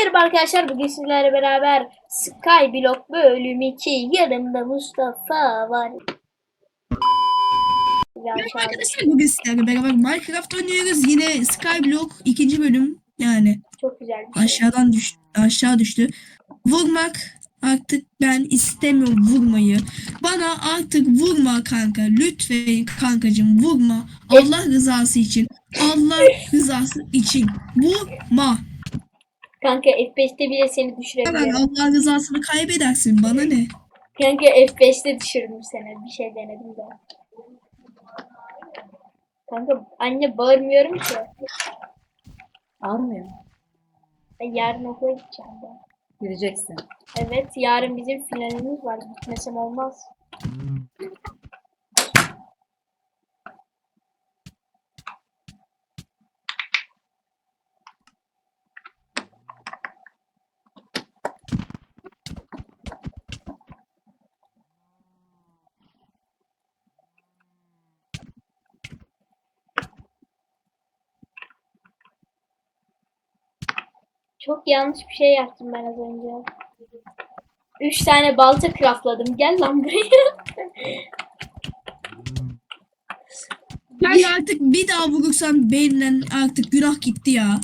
Merhaba arkadaşlar bugün sizlerle beraber Skyblock bölüm 2 yanımda Mustafa var. Merhaba arkadaşlar bugün sizlerle beraber Minecraft oynuyoruz. Yine Skyblock ikinci bölüm yani Çok güzel bir şey. aşağıdan düş aşağı düştü. Vurmak artık ben istemiyorum vurmayı. Bana artık vurma kanka. Lütfen kankacım vurma. Allah rızası için. Allah rızası için. Vurma. Kanka F5'te bile seni Hemen düşürebilirim. Allah rızasını kaybedersin. Bana ne? Kanka F5'te düşürdüm seni. Bir şey denedim de. Kanka anne bağırmıyorum ki. Almıyor. Ben yarın okula gideceğim ben. Gideceksin. Evet yarın bizim finalimiz var. Gitmesem olmaz. Çok yanlış bir şey yaptım ben az önce. Üç tane balta craftladım. Gel lan buraya. Yani artık bir daha vurursan beyninden artık günah gitti ya.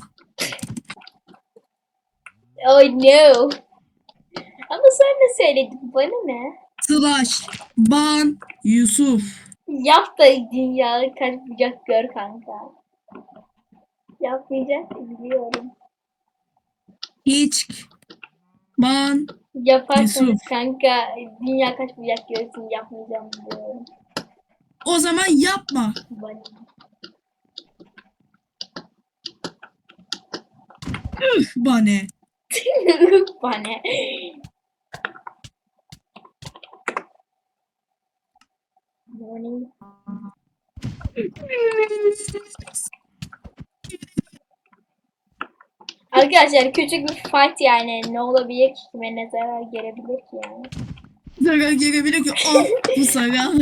oh no. Ama sen de söyledin. Bana ne? Slash ban Yusuf. Yap da dünya kaç bucak gör kanka. Yapmayacak biliyorum. Hiç ban Yaparsanız Yusuf. kanka dünya kaç bucak görsün yapmayacağım biliyorum. o zaman yapma. Bana? Üh bane. Bana? Morning. Arkadaşlar küçük bir fight yani ne olabilir ki kime ne zarar gelebilir ki yani. Zarar gelebilir ki oh bu zarar.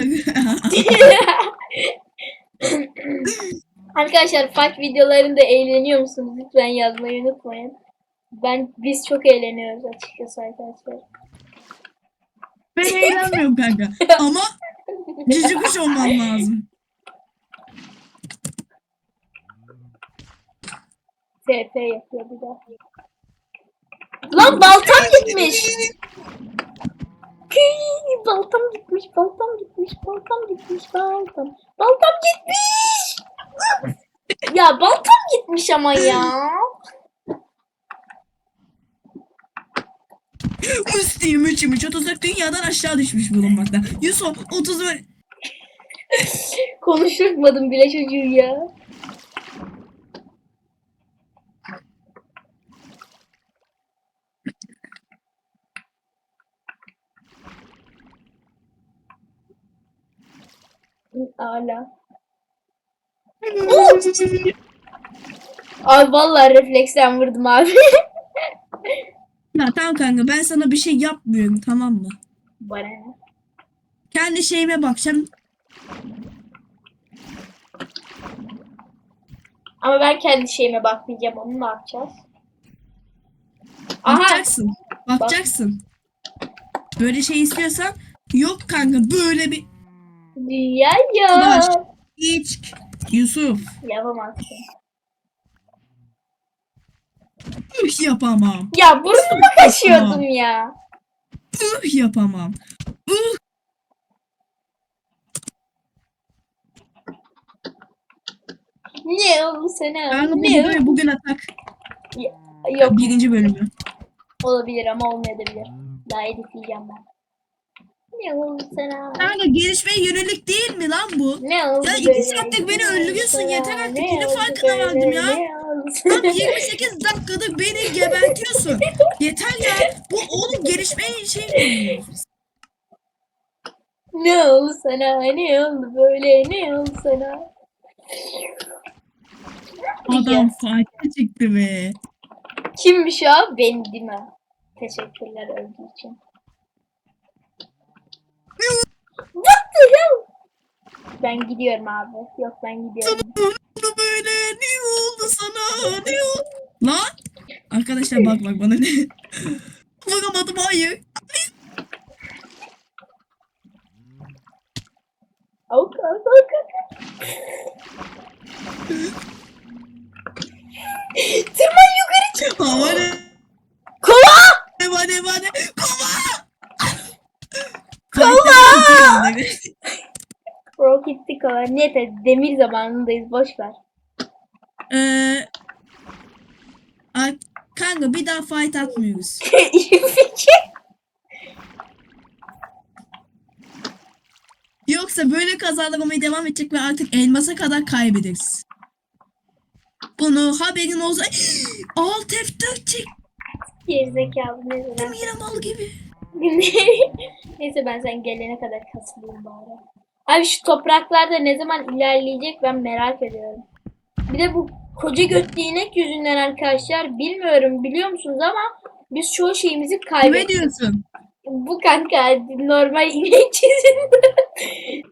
Arkadaşlar fight videolarında eğleniyor musunuz? Lütfen yazmayı unutmayın. Ben biz çok eğleniyoruz açıkçası arkadaşlar. ben eğlenmiyorum kanka. Ama cici kuş olman lazım. TP yapıyor bir de. Lan baltam gitmiş. Kıy, baltam gitmiş, baltam gitmiş, baltam gitmiş, baltam. Baltam gitmiş. ya baltam gitmiş ama ya. Müslüğüm üçüm çok uzak dünyadan aşağı düşmüş bulunmakta. Yusuf 30 ve Konuşturmadım bile çocuğu ya. Hala. Abi vallahi refleksten vurdum abi. Ya tamam kanka ben sana bir şey yapmıyorum tamam mı? Bana ne? Kendi şeyime bakacağım. Ama ben kendi şeyime bakmayacağım. Onu ne yapacağız? Aha. Bakacaksın. Bakacaksın. Böyle şey istiyorsan yok kanka böyle bir Dünya ya. Ulaş. hiç Yusuf Yapamazsın. üh yapamam. Ya burnuma kaşıyordum ya. Üh yapamam. Üh Ne oldu sana? bu Ne bugün, bugün atak Yok birinci bölümü. olabilir ama olmayabilir. Daha editleyeceğim ben. Ne oldu sana? Kanka gelişmeye yönelik değil mi lan bu? Ne oldu Ya iki saattir beni öldürüyorsun, yeter artık. Ne Yine farkına vardım ya. Tam sana? 28 dakikadır beni gebertiyorsun. Yeter ya. Bu oğlum gelişmeye şey mi? Ne oldu sana? Ne oldu böyle? Ne oldu sana? Adam farklı çıktı be. Kimmiş o? Ben değil mi? Teşekkürler öldüğü için. Ben gidiyorum abi. Yok ben gidiyorum. Böyle ne oldu sana? Ne oldu? Lan Arkadaşlar bak bak bana ne. Vuramadım hayır. Avuk avuk avuk. Tırman yukarı çık. Hava ne? Neyse demir zamanındayız boş ver. Ee, ay, kanka bir daha fight atmıyoruz. İyi fikir. Yoksa böyle kazanmaya devam edecek ve artık elmasa kadar kaybederiz. Bunu haberin olsa alt F4 çek Gerizekalı ne zaman. yine mal gibi. Neyse ben sen gelene kadar kasılayım bari. Abi şu topraklarda ne zaman ilerleyecek ben merak ediyorum. Bir de bu koca götlü inek yüzünden arkadaşlar bilmiyorum biliyor musunuz ama biz çoğu şeyimizi Ne kaybettik. diyorsun? Bu kanka normal inek yüzünden.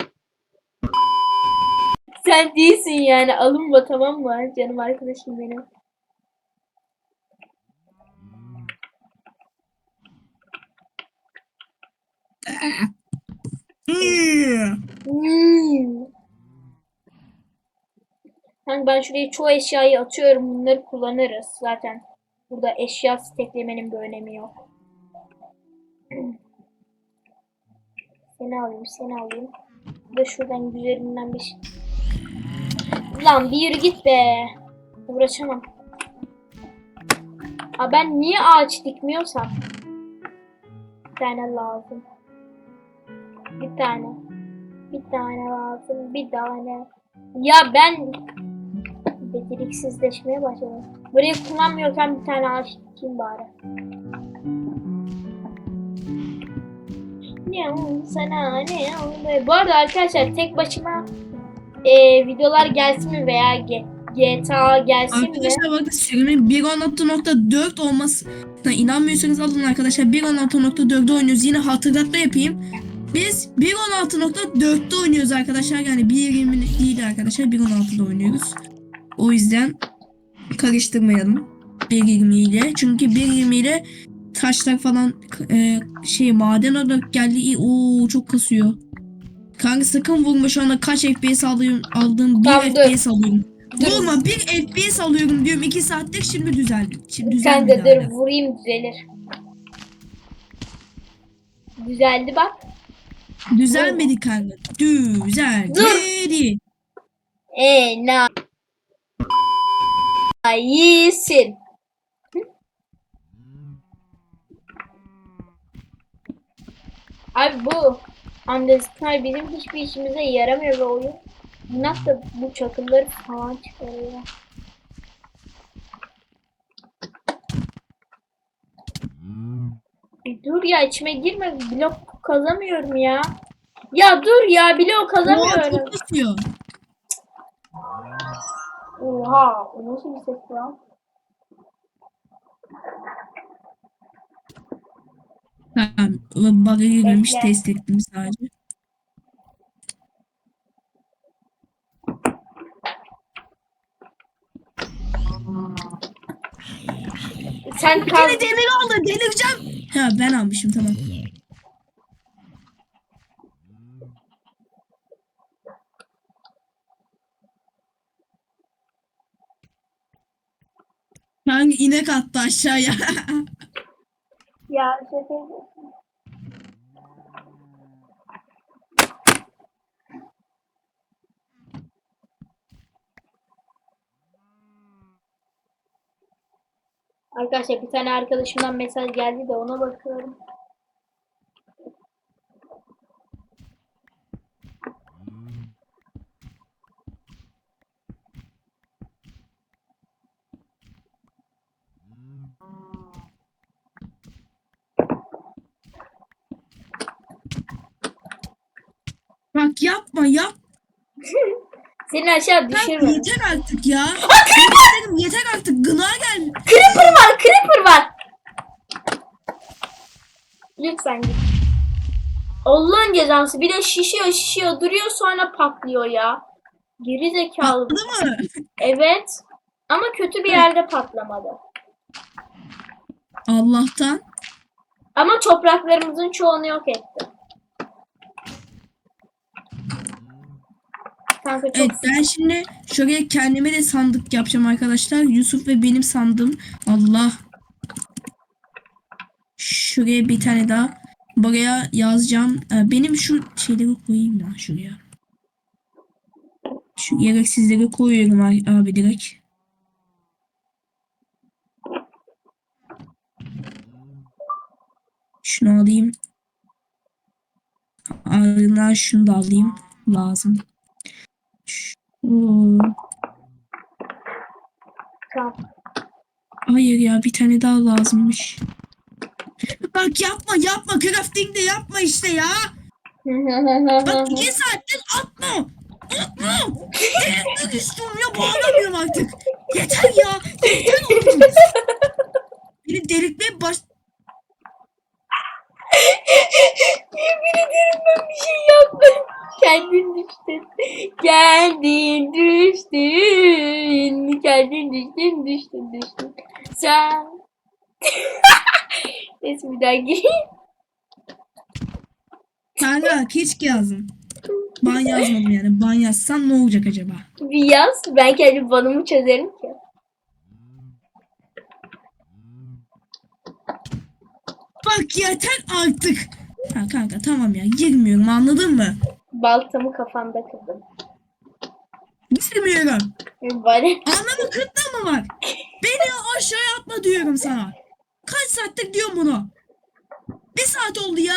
Sen değilsin yani alınma tamam mı canım arkadaşım benim. Hmm. Ben şuraya çoğu eşyayı atıyorum. Bunları kullanırız zaten. Burada eşya steklemenin bir önemi yok. Seni alayım, seni alayım. De şuradan güzelinden bir şey. Lan bir yürü git be. Uğraşamam. Ha ben niye ağaç dikmiyorsam? Bir tane lazım. Bir tane. Bir tane lazım. Bir tane. Ya ben beceriksizleşmeye başladım. Burayı kullanmıyorken bir tane ağaç dikeyim bari. Ne oldu sana ne oldu? Bu arada arkadaşlar tek başıma e, videolar gelsin mi veya G- GTA gelsin mi? Arkadaşlar bakın sürümün 1.16.4 olmasına inanmıyorsanız alın arkadaşlar 1.16.4'de oynuyoruz. Yine hatırlatma yapayım. Biz 1.16.4'te oynuyoruz arkadaşlar. Yani 1.20 değil arkadaşlar 1.16'da oynuyoruz. O yüzden karıştırmayalım 1.20 ile. Çünkü 1.20 ile taşlar falan e, şey maden olarak geldi. Oo çok kasıyor. Kanka sakın vurma şu anda kaç FPS alıyorum, aldığım 1 Tamam, dur. FPS alıyorum. Dur. Vurma 1 FPS alıyorum diyorum 2 saattir şimdi düzeldi. Şimdi düzeldi. Kanka dur hala. vurayım düzelir. Düzeldi bak. Düzelmedi kanka. Düzeldi. E na iyisin. Abi bu Andestar bizim hiçbir işimize yaramıyor ve oyun. Nasıl bu çakılları falan çıkarıyor. Dur ya içime girme blok kazamıyorum ya. Ya dur ya Oha kazamıyorum. çok kasıyor. Oha o nasıl bir ses lan? Tamam. Bug'a girmemiş Bekle. test ettim sadece. Sen kaz... Yine demir aldı delireceğim. Ha ben almışım tamam. Kanka inek attı aşağıya. Ya şaka yapıyorsun. Arkadaşlar bir tane arkadaşımdan mesaj geldi de ona bakıyorum. Bak yapma yap. Seni aşağı düşürme. yeter artık ya. Yeter, dedim, yeter artık gına gel. Creeper var, creeper var. Lütfen git. Allah'ın cezası bir de şişiyor şişiyor duruyor sonra patlıyor ya. Geri zekalı. Patladı mı? Evet. Ama kötü bir yerde patlamadı. Allah'tan. Ama topraklarımızın çoğunu yok etti. Kanka çok Evet ben şimdi şuraya kendime de sandık yapacağım arkadaşlar. Yusuf ve benim sandığım. Allah. Şuraya bir tane daha. Buraya yazacağım. Ee, Benim şu şeyleri koyayım ya şuraya. Şu gereksizleri koyuyorum abi abi direkt. Şunu alayım. Ardından şunu da alayım. Lazım. Şu- Tamam. Hayır ya bir tane daha lazımmış. Bak yapma yapma crafting de yapma işte ya. Bak iki saattir atma. Atma. Delirtmek istiyorum ya bağıramıyorum artık. Yeter ya. Yeter oğlum. Beni delirtmeye baş... Yemin ederim ben bir şey yapmadım. Kendin düştün. Kendin düştün. Kendin düştün, düştün, düştün. Sen. Neyse bir daha gireyim. Kanka keşke yazdım. Ban yazmadım yani. Ban yazsam ne olacak acaba? Bir yaz. Ben kendi banımı çözerim ki. Bak yeter artık. Ha kanka tamam ya girmiyorum anladın mı? Baltamı kafanda kırdım. Girmiyorum. Bana Anlamı kıtlığı mı var? Beni aşağıya atma diyorum sana. Kaç saattir diyorum bunu. Bir saat oldu ya.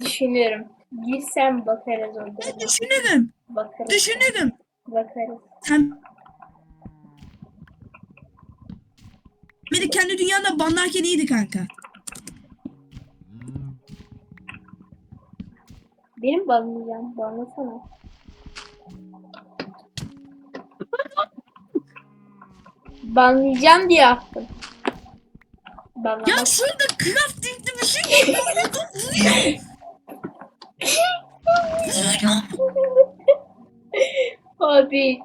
düşünüyorum. Girsem bakarız orada. Ben düşünürüm. Bakarız. Düşünürüm. Bakarız. Sen Beni kendi dünyanda banlarken iyiydi kanka. Benim banlayacağım. Banlasana. Banlayacağım diye attım. Banlamak. Ya şurada crafting'li bir şey. Vuruyor. Abi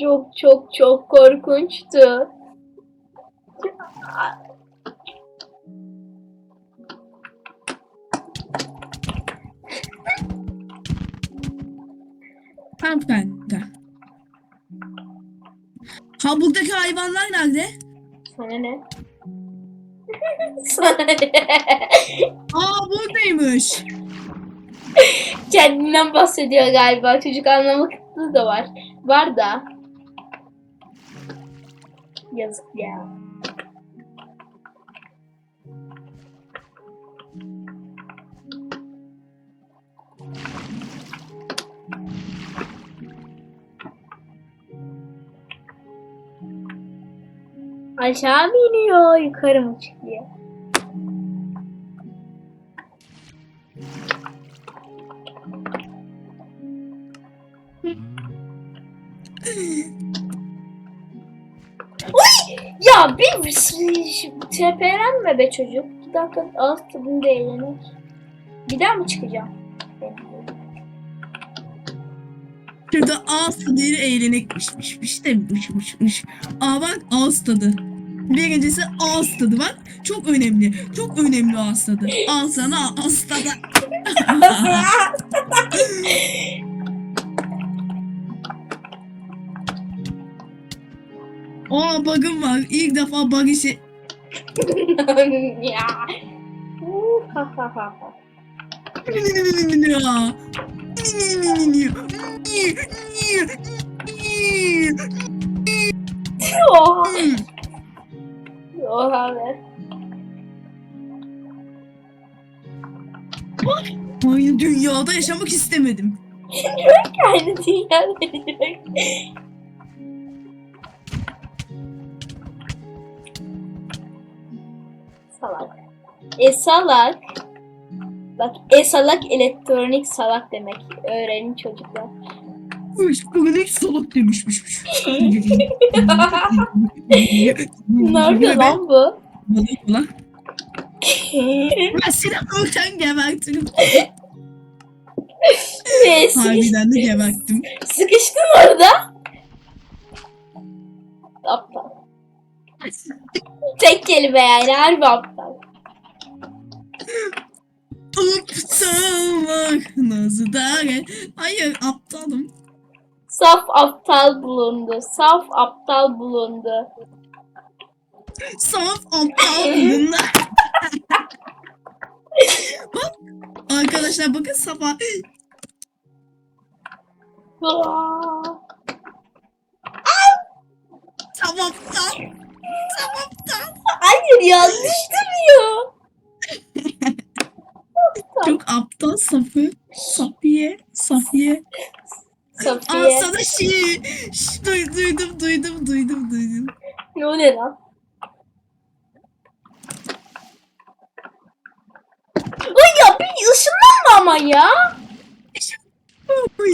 çok çok çok korkunçtu. Tamam kanka. Ha buradaki hayvanlar nerede? Sana ne? Sana ne? Aa buradaymış. Kendinden bahsediyor galiba. Çocuk anlama kıtlığı da var. Var da. Yazık ya. Aşağı mı iniyor, yukarı mı çıkıyor? Ya bir tepelenme be çocuk. Bir dakika ağız tadında eğlenek. Bir daha mı çıkacağım? Şurada ağız tadıyla eğlenekmişmiş. de uçmuşmuş. Aa bak ağız tadı. Birincisi ağız tadı bak. Çok önemli. Çok önemli ağız tadı. Al sana ağız tadı. Aa bug'ım var. İlk defa bug işi. ya. Be. Aynı dünyada yaşamak istemedim. Aynı dünyada yaşamak. Salak. E salak. Bak e salak elektronik salak demek. Öğrenin çocuklar. Elektronik salak demişmiş. Nerede lan bu? Balık lan. Ben seni öten gebertirim. Ne, sıkış, Harbiden de geberttim. sıkıştın orada. Aptal. Tek kelime yani harbi aptal. Aptallık nasıl dare? Hayır aptalım. Saf aptal bulundu. Saf aptal bulundu. Saf aptal bunlar. Bak, Arkadaşlar bakın Safa. Aa, Tam aptal. Tam aptal. Hayır ya düştürüyor. Çok aptal Safı. Safiye. Safiye. Safiye. sana şiir. Şş, duy- duydum duydum duydum duydum. Ne o ne lan? Ay ya bir ışınlanma ama ya.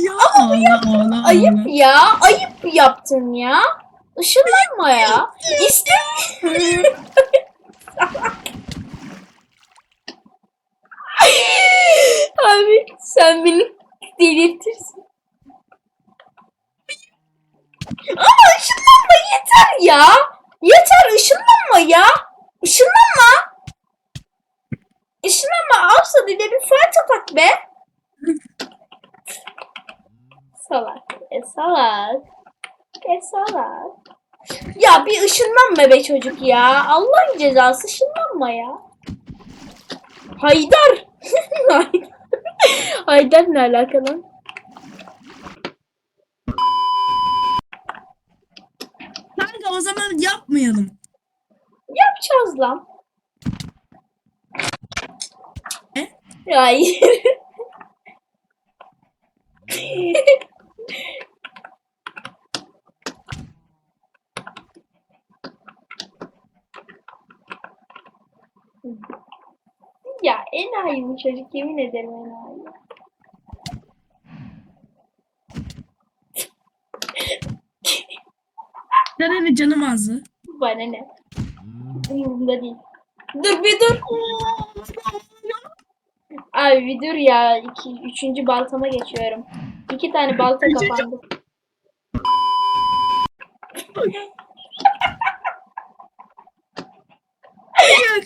Ya ağla ağla ağla. Ayıp ya. Ayıp yaptın ya. Işınlanma ya. İstemiyorum. Abi sen beni delirtirsin. Ama ışınlanma yeter ya. Yeter ışınlanma ya. Işınlanma. Işınlanma alsa dile bir fert atak be. Salak. E salak. E salak. Ya bir ışınlanma be çocuk ya. Allah'ın cezası ışınlanma ya. Haydar. Haydar ne alakalı? Kanka o zaman yapmayalım. Yapacağız lan. Ne? Hayır. ya enayi bu çocuk yemin ederim enayi. Sana ne canım ağzı. Bana ne? Umurumda değil. Dur bir dur. Abi bir dur ya. İki, üçüncü baltama geçiyorum. İki tane balta kapandı. Hayır.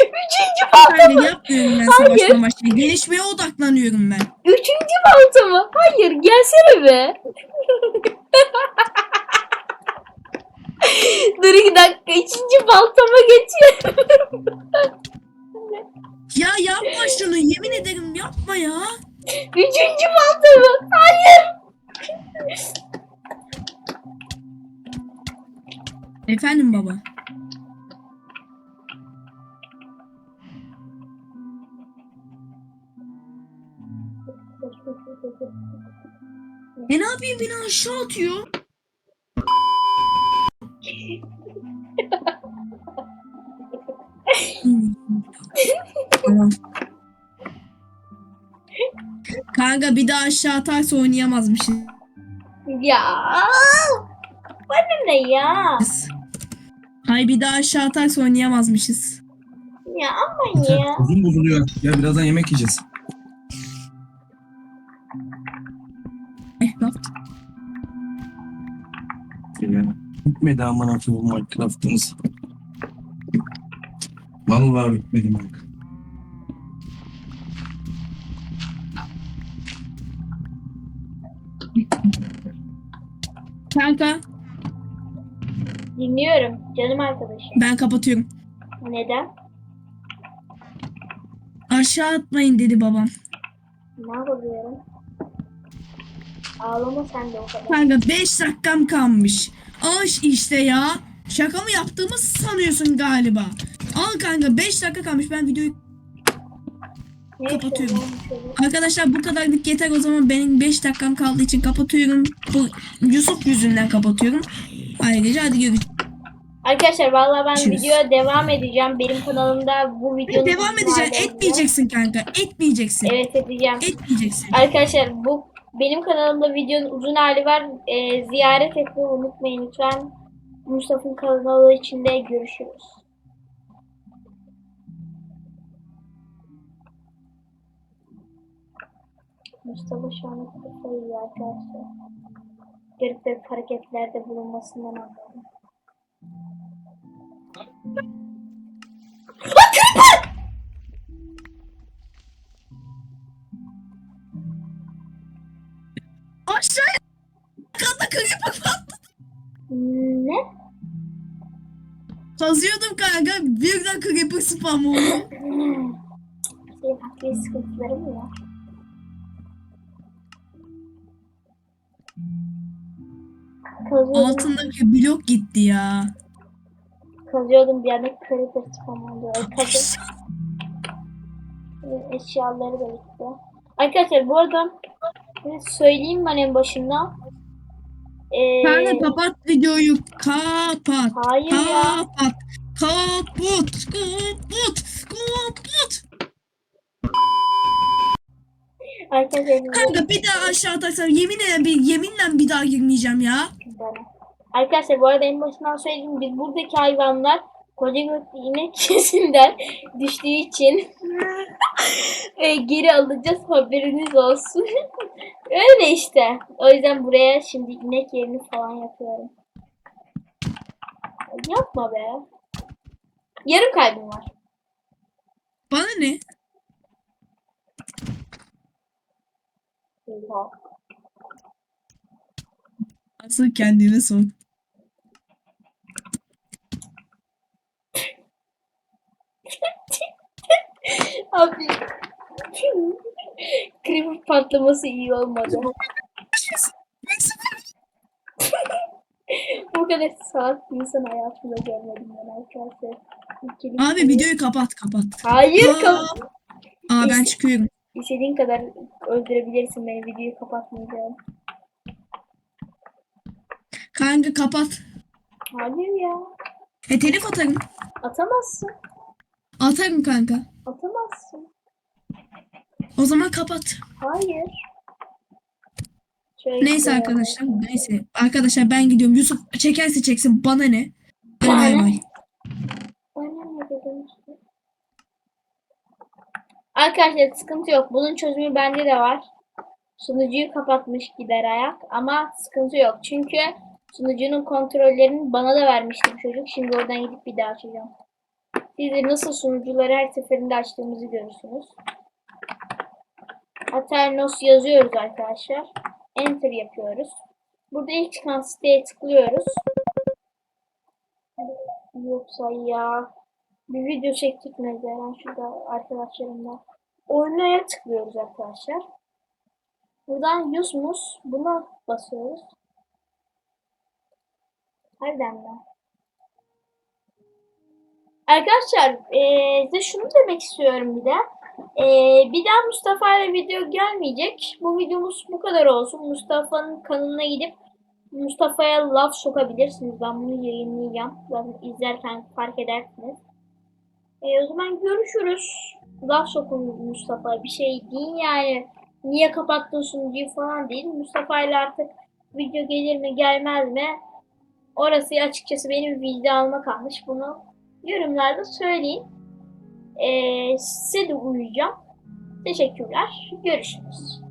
Üçüncü balta Hayır mı? yapmıyorum ben Hayır. savaştan başka. Gelişmeye odaklanıyorum ben. Üçüncü balta mı? Hayır gelsene be. dur iki dakika. Üçüncü baltama geçiyorum. Ya yapma şunu yemin ederim yapma ya. Üçüncü balta mı? Hayır. Efendim baba. E ne yapayım beni aşağı atıyor. Tamam. Kanka bir daha aşağı atarsa oynayamazmışız. Ya. Bana ne ya? Hay bir daha aşağı atarsa oynayamazmışız. Ya aman ya. Uzun bozuluyor. Ya birazdan yemek yiyeceğiz. Bitmedi aman akıllı Minecraft'ımız. Vallahi bitmedi Minecraft. Kanka Dinliyorum canım arkadaşım. ben kapatıyorum. Neden? Aşağı atmayın dedi babam. Ne yapabiliyorum? Ağlama sen de o kadar. Kanka 5 dakikam kalmış. Aş işte ya. Şaka mı yaptığımı sanıyorsun galiba. Al kanka 5 dakika kalmış. Ben videoyu kapatıyorum. Arkadaşlar bu kadarlık yeter o zaman benim 5 dakikam kaldığı için kapatıyorum. Bu Yusuf yüzünden kapatıyorum. Ayrıca hadi görüşürüz. Arkadaşlar vallahi ben Görüşürüz. videoya devam edeceğim. Benim kanalımda bu videonun Devam itibariyle- Etmeyeceksin kanka. Etmeyeceksin. Evet edeceğim. Etmeyeceksin. Arkadaşlar bu benim kanalımda videonun uzun hali var. Ee, ziyaret etmeyi unutmayın lütfen. Mustafa'nın kanalı içinde görüşürüz. Mustafa şu an kafayı yiyor arkadaşlar. Garip garip hareketlerde bulunmasından anladım. Kazıyordum kanka. Birden creeper spam oldu. Senin akli mı var? Kazıyordum, Altındaki blok gitti ya. kazıyordum bir anda creeper spam oldu. Kazı- Eşyaları da gitti. Arkadaşlar bu arada e, söyleyeyim ben en başından. Ee, Kanka kapat videoyu. Kapat. hayır ya. Kapat. Kaput. Kaput. Kaput. Arkadaşlar Kanka bir daha aşağı atarsam yemin ederim bir yeminle bir daha girmeyeceğim ya. Arkadaşlar bu arada en başından söyleyeyim biz buradaki hayvanlar koca göklü inek kesinden düştüğü için e, geri alacağız haberiniz olsun. Öyle işte. O yüzden buraya şimdi inek yerini falan yapıyorum. Yapma be. Yarım kalbim var. Bana ne? Oha. Asıl kendine sor. Abi. Creeper patlaması iyi olmadı. Bu kadar salak bir insan hayatımda görmedim ben arkadaşlar. İkili- Abi videoyu kapat kapat. Hayır Aa, kap. Aa ben çıkıyorum. İstediğin kadar öldürebilirsin beni videoyu kapatmayacağım. Kanka kapat. Hayır ya. E telif atarım. Atamazsın. Atarım kanka. Atamazsın. O zaman kapat. Hayır. Şöyle Neyse şöyle. arkadaşlar. Neyse. Arkadaşlar ben gidiyorum. Yusuf çekerse çeksin. Bana ne? Hadi Bana bay ne? bay. Bana ne dedim işte. Arkadaşlar sıkıntı yok. Bunun çözümü bende de var. Sunucuyu kapatmış gider ayak ama sıkıntı yok. Çünkü sunucunun kontrollerini bana da vermişti bu çocuk. Şimdi oradan gidip bir daha açacağım. Siz de nasıl sunucuları her seferinde açtığımızı görürsünüz. Aternos yazıyoruz arkadaşlar. Enter yapıyoruz. Burada ilk çıkan siteye tıklıyoruz. Yoksa ya bir video çektik mesela şurada arkadaşlarımla. Oynaya tıklıyoruz arkadaşlar. Buradan Yusmus buna basıyoruz. Harbiden mi? Arkadaşlar eee size şunu demek istiyorum bir de. Eee, bir daha Mustafa ile video gelmeyecek. Bu videomuz bu kadar olsun. Mustafa'nın kanalına gidip Mustafa'ya laf sokabilirsiniz. Ben bunu yayınlayacağım. Zaten izlerken fark edersiniz. E, o zaman görüşürüz. Laf sokun Mustafa'ya. Bir şey deyin yani. Niye kapattın sunucuyu falan değil. Mustafa ile artık video gelir mi gelmez mi? Orası açıkçası benim vicdanıma kalmış. Bunu yorumlarda söyleyin. E, size de uyuyacağım. Teşekkürler. Görüşürüz.